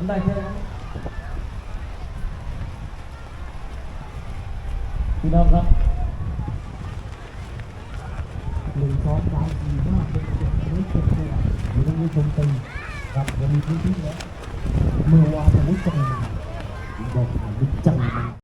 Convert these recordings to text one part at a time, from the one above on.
ผมได้แค่นั้นพี่น้องครับหนึ่งสองสามสี่ห้าหกเจ็ดแปดเก้าสิบมีต้องมีชมตีครับยังมีพื้นที่แล้วเมื่อวานผมจังมันบอกผมจังมัน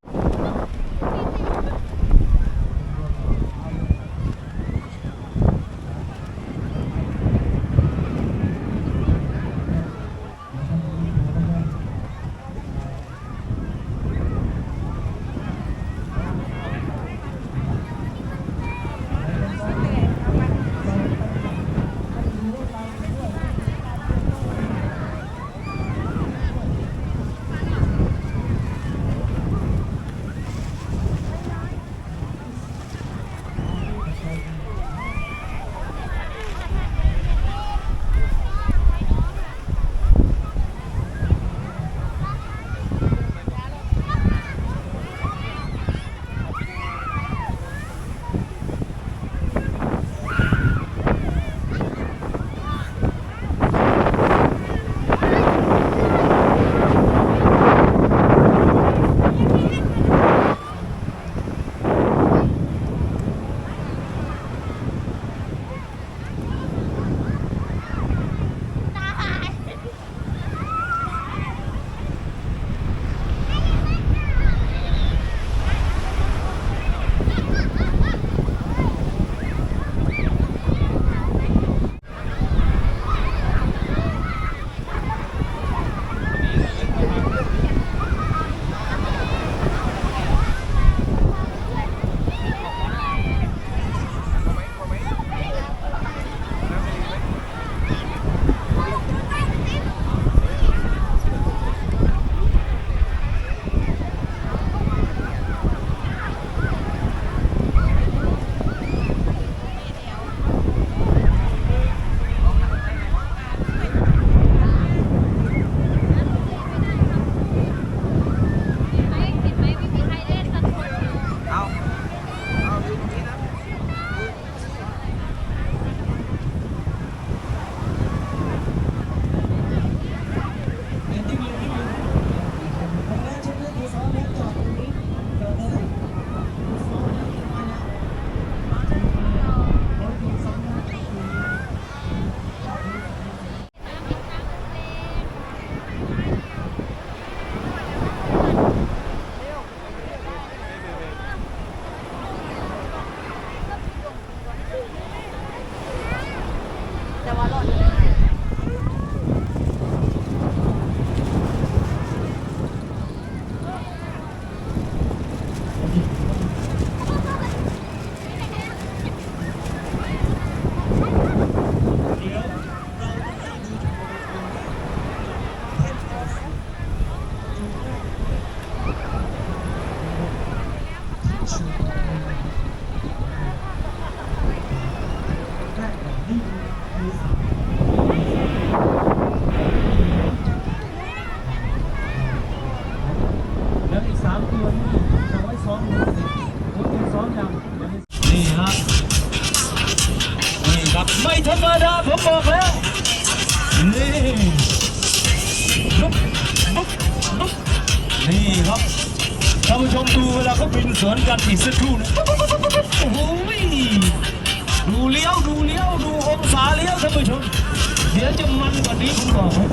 ไม่ธรรมดาผมบอกแล้วนี่ลุกลุกลุกนี่ครับท่านผู้ชมดูเวลาเขาบินสวนกันอีกสักครู่นะโอ้โหดูเลี้ยวดูเลี้ยวดูองศาเลี้ยวท่านผู้ชมเดี๋ยวจะมันกว่านี้ผมบอกไว้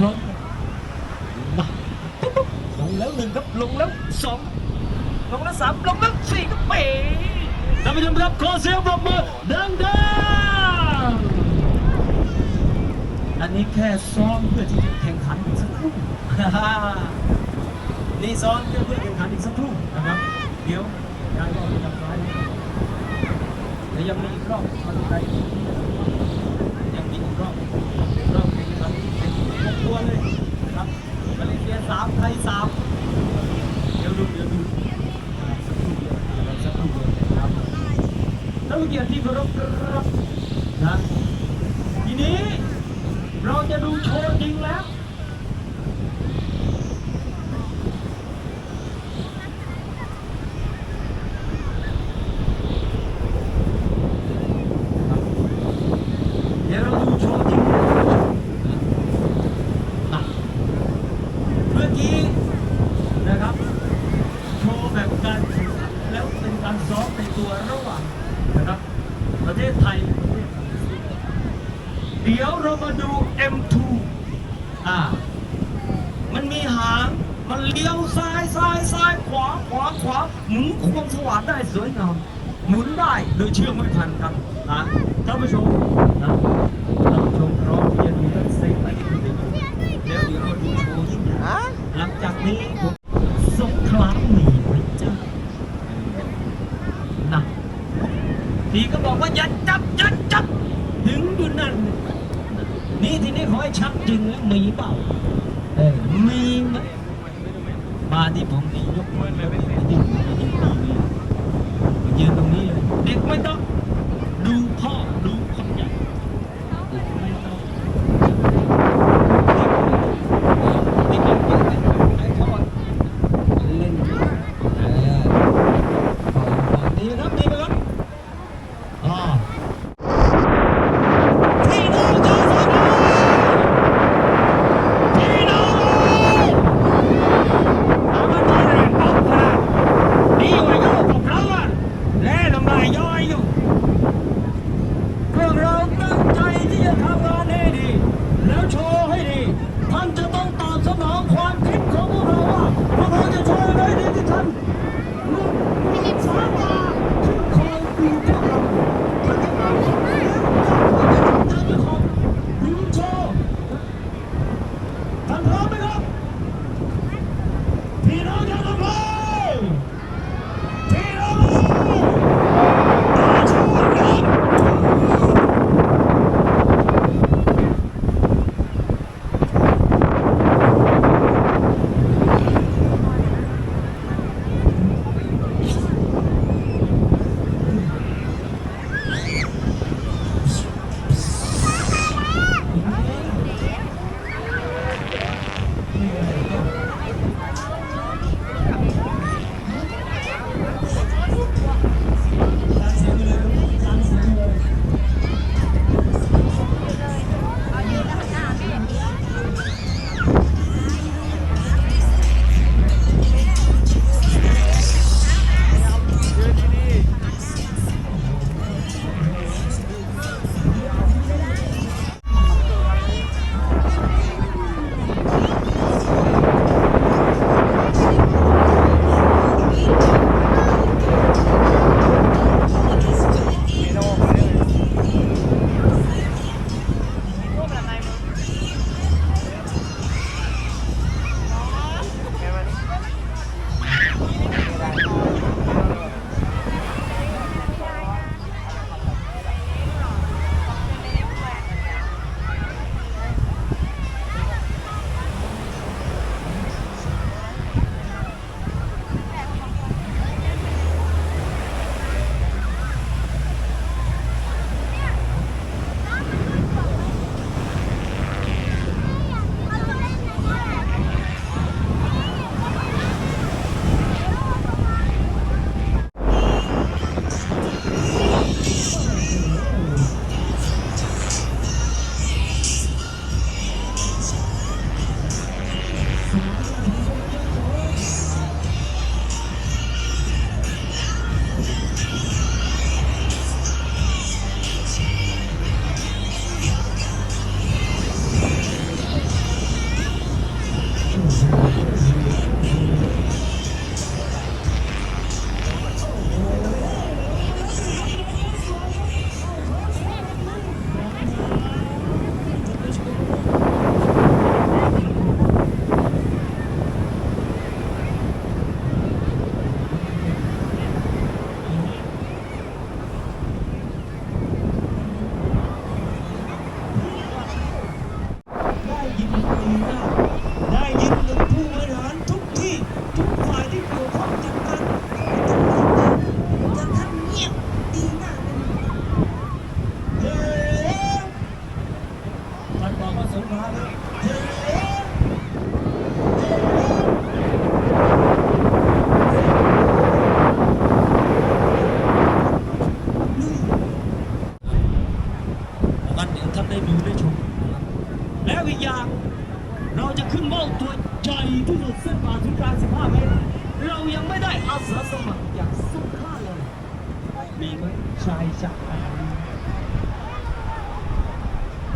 ก็จะเลี้ยวพร้อมมาลงแล้วหนึ่งครับลงแล้วสองลงแล้วสามลงแล้วสี่ครับเป๋ท่านผู้ชมครับขอเสียงปรบมือดังๆอันนี้แค่ซ้อมเพื่อที่จะแข่งขันอีกสักครู่นี่ซ้อมเพื่อเพื่อแข่งขันอีกสักครู่นะครับ เดี๋ยวย้ายรอบไปทางซ้ายแต่ยังมีอีกรอบมันไปยังมีอีกรอบรอบแข่งขันเป็นหกตัว เลยนะครับมาเลเซียสามไทยสามเดี๋ยวดูเดี๋ยวดูสักครู่เดียวสักครู่เดียวนะครับท่านผู้เกียรติที่เคารพครับนะทีนี้เราจะดูโชว์จริงแล้ว เดี๋ยวเราดูโชว์จริงนะเมื่อกี้นะครับ โชว์แบบการแข่งขันแล้วเป็นการซ้อมในตัวระหว่างนะครับ ประเทศไทยประเทศมาเลเซีย เดี๋ยวเรามาดู M2 อ่า มันมีหาง มันเลี้ยวซ้ายซ้ายซ้ายขวาขวาขวาหมุนควงสว่านได้สวยงาม หมุนได้โดยเชื่อมไม่พันกันนะท่านผู้ชมนะท่านผู้ชมพร้อมที่จะดูทั้งเซ็ตและอีกหนึ่งแล้วเดี๋ยวมาดูโชว์ยิ่งใหญ่หลังจากนี้ผมสงครามหนีพระเจ้านะทีก็บอกว่าอย่าจับอย่าจับถึงอยู่นั่น นี่ทีนี้ขอให้ชัดจริงแล้วมีเปล่าเออมีไหมมาที่ผมนี่ยกมือไม่ได้ยืนไม่ได้ยืนตรงนี้มายืนตรงนี้เลยเด็กไม่ต้องดูพ่อ ใครจะกพ้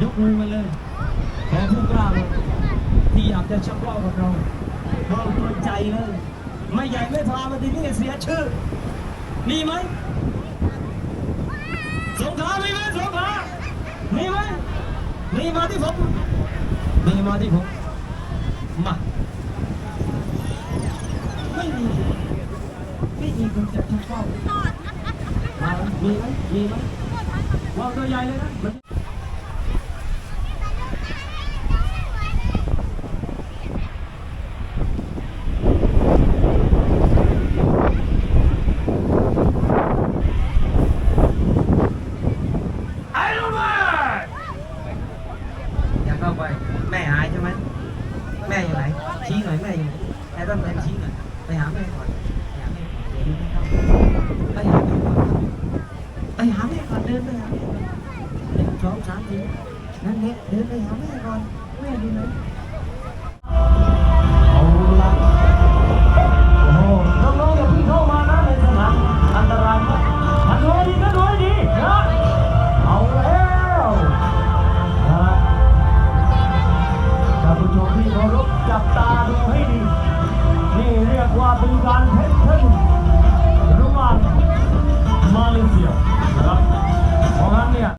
ยกมือมาเลยขอผู้กล้าที่อยากจะชักว่ากับเราเรากลัวใจเลย ไม่ใหญ่ไม่พามาที่นี่เสียชื่อ มีไหมสงขามีไหมสงขามีไหมมีมาที่ผมมีมาที่ผมมาไม่มีไม่มีคนจะชักว่า มีไหมมีไหมวางตัวใหญ่เลยนะ